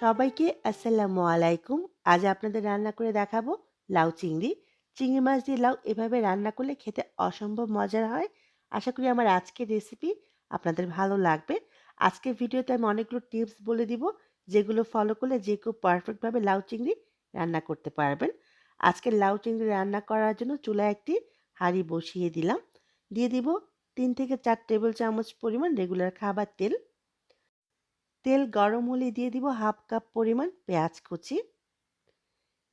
সবাইকে আসসালামু আলাইকুম। আজ আপনাদের রান্না করে দেখাবো লাউ চিংড়ি। চিংড়ি মাছ দিয়ে লাউ এভাবে রান্না করলে খেতে অসম্ভব মজার হয়। আশা করি আমার আজকের রেসিপি আপনাদের ভালো লাগবে। আজকের ভিডিওতে আমি অনেকগুলো টিপস বলে দিব, যেগুলো ফলো করলে যে কেউ পারফেক্টভাবে লাউ চিংড়ি রান্না করতে পারবেন। আজকে লাউ চিংড়ি রান্না করার জন্য চুলায় একটি হাঁড়ি বসিয়ে দিলাম। দিয়ে দিব তিন থেকে চার টেবিল চামচ পরিমাণ রেগুলার খাবার তেল। তেল গরম হলে দিয়ে দিব হাফ কাপ পরিমাণ পেঁয়াজ কুচি।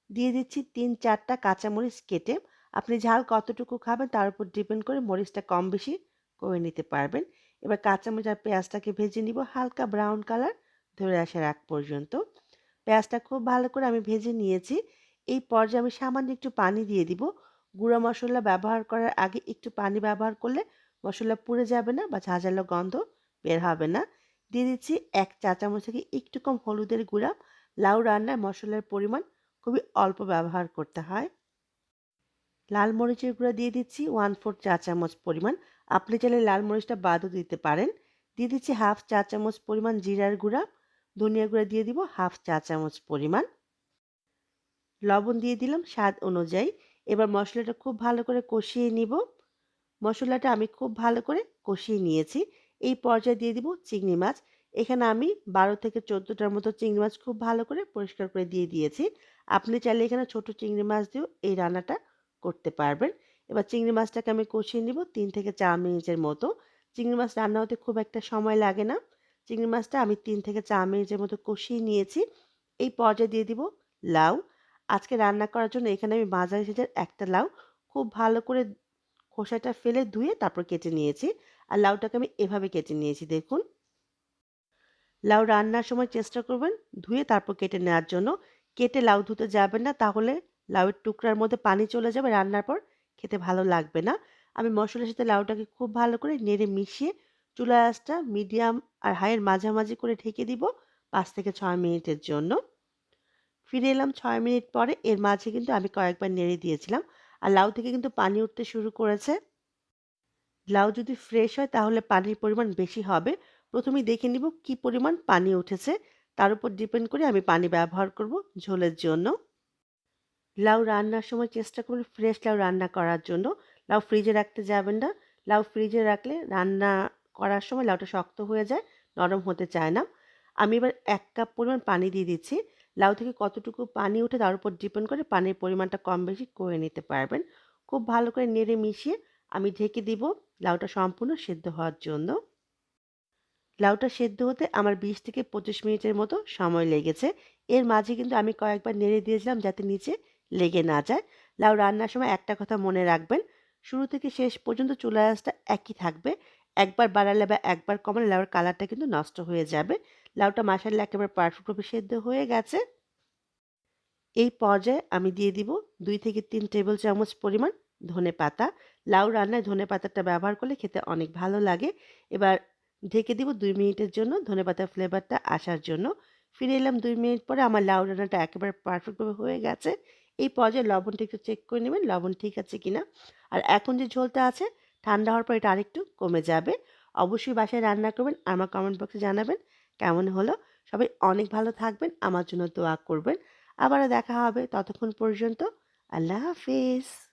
দিয়ে দিচ্ছি তিন চারটা কাঁচামরিচ কেটে। আপনি ঝাল কতটুকু খাবেন তার উপর ডিপেন্ড করে মরিচটা কম বেশি করে নিতে পারবেন। এবার কাঁচামরিচ আর পেঁয়াজটাকে ভেজে নিব হালকা ব্রাউন কালার ধরে আসার আগ পর্যন্ত। পেঁয়াজটা খুব ভালো করে আমি ভেজে নিয়েছি। এই পর্যায়ে আমি সামান্য একটু পানি দিয়ে দিব। গুঁড়ো মশলা ব্যবহার করার আগে একটু পানি ব্যবহার করলে মশলা পুড়ে যাবে না বা ঝাঁঝালো গন্ধ বের হবে না। দিয়ে দিচ্ছি এক চা চামচ থেকে একটু কম হলুদের গুঁড়া। লাউ রান্নার মশলার পরিমাণ খুবই অল্প ব্যবহার করতে হয়। লাল মরিচের গুঁড়া দিয়ে দিচ্ছি ওয়ান ফোর চা চামচ পরিমাণ। আপনি চাইলে লাল মরিচটা বাদও দিতে পারেন। দিয়ে দিচ্ছি হাফ চা চামচ পরিমাণ জিরার গুঁড়া। ধনিয়া গুঁড়া দিয়ে দিব হাফ চা চামচ পরিমাণ। লবণ দিয়ে দিলাম স্বাদ অনুযায়ী। এবার মশলাটা খুব ভালো করে কষিয়ে নিব। মশলাটা আমি খুব ভালো করে কষিয়ে নিয়েছি। এই পর্যায়ে দিয়ে দিব চিংড়ি মাছ। এখানে আমি বারো থেকে চোদ্দোটার মতো চিংড়ি মাছ খুব ভালো করে পরিষ্কার করে দিয়ে দিয়েছি। আপনি চাইলে এখানে ছোট চিংড়ি মাছ দিয়েও এই রান্নাটা করতে পারবেন। এবার চিংড়ি মাছটাকে আমি কষিয়ে নিব তিন থেকে চার মিনিটের মতো। চিংড়ি মাছ রান্না হতে খুব একটা সময় লাগে না। চিংড়ি মাছটা আমি তিন থেকে চার মিনিটের মতো কষিয়ে নিয়েছি। এই পর্যায়ে দিয়ে দিব লাউ। আজকে রান্না করার জন্য এখানে আমি মাঝারি সাইজের একটা লাউ খুব ভালো করে খোসাটা ফেলে ধুয়ে তারপর কেটে নিয়েছি। আর লাউটাকে আমি এভাবে কেটে নিয়েছি, দেখুন। লাউ রান্নার সময় চেষ্টা করবেন ধুয়ে তারপর কেটে নেওয়ার জন্য। কেটে লাউ ধুতে যাবেন না, তাহলে লাউয়ের টুকরার মধ্যে পানি চলে যাবে রান্নার পর, খেতে ভালো লাগবে না। আমি মশলার সাথে লাউটাকে খুব ভালো করে নেড়ে মিশিয়ে চুলা আঁচটা মিডিয়াম আর হাইয়ের মাঝামাঝি করে ঢেকে দিব পাঁচ থেকে ছয় মিনিটের জন্য। ফিরে এলাম ছয় মিনিট পরে, এর মাঝে কিন্তু আমি কয়েকবার নেড়ে দিয়েছিলাম। আর লাউ থেকে কিন্তু পানি উঠতে শুরু করেছে। লাউ যদি ফ্রেশ হয়, তাহলে পানির পরিমাণ বেশি হবে। প্রথমেই দেখে নিব কি পরিমাণ পানি উঠেছে। তার উপর ডিপেন্ড করে আমি পানি ব্যবহার করব ঝোলের জন্য। লাউ রান্নার সময় চেষ্টা করবেন ফ্রেশ লাউ রান্না করার জন্য। লাউ ফ্রিজে রাখতে যাবেন না। লাউ ফ্রিজে রাখলে রান্না করার সময় লাউটা শক্ত হয়ে যায়, নরম হতে চায় না। আমি এবার এক কাপ পরিমাণ পানি দিয়ে দিচ্ছি। লাউ থেকে কতটুকু পানি উঠে তার উপর ডিপেন্ড করে পানির পরিমাণটা কম বেশি করে নিতে পারবেন। খুব ভালো করে নেড়ে মিশিয়ে আমি ঢেকে দিব লাউটা সম্পূর্ণ সেদ্ধ হওয়ার জন্য। লাউটা সেদ্ধ হতে আমার বিশ থেকে পঁচিশ মিনিটের মতো সময় লেগেছে। এর মাঝে কিন্তু আমি কয়েকবার নেড়ে দিয়েছিলাম যাতে নিচে লেগে না যায়। লাউ রান্নার সময় একটা কথা মনে রাখবেন, শুরু থেকে শেষ পর্যন্ত চুলা আঁচটা একই থাকবে। একবার বাড়ালে বা একবার কমালে লাউর কালারটা কিন্তু নষ্ট হয়ে যাবে। লাউটা মাসাল্লা একেবারে পারফেক্টভাবে সেদ্ধ হয়ে গেছে। এই পর্যায়ে আমি দিয়ে দিব দুই থেকে তিন টেবিল চামচ পরিমাণ ধনে পাতা। লাউ রান্নায় ধনে পাতাটা ব্যবহার করলে খেতে অনেক ভালো লাগে। এবার ঢেকে দিব দুই মিনিটের জন্য ধনে পাতার ফ্লেভারটা আসার জন্য। ফিরে এলাম দুই মিনিট পরে আমার লাউ রান্নাটা একেবারে পারফেক্টভাবে হয়ে গেছে। এই পর্যায়ে লবণটা একটু চেক করে নেবেন লবণ ঠিক আছে কিনা। আর এখন যে ঝোলটা আছে ঠান্ডা হওয়ার পর এটা আরেকটু কমে যাবে। অবশ্যই বাসায় রান্না করবেন, আমার কমেন্ট বক্সে জানাবেন কেমন হলো। সবাই অনেক ভালো থাকবেন, আমার জন্য দোয়া করবেন। আবারও দেখা হবে ততক্ষণ পর্যন্ত। আল্লাহ হাফিজ।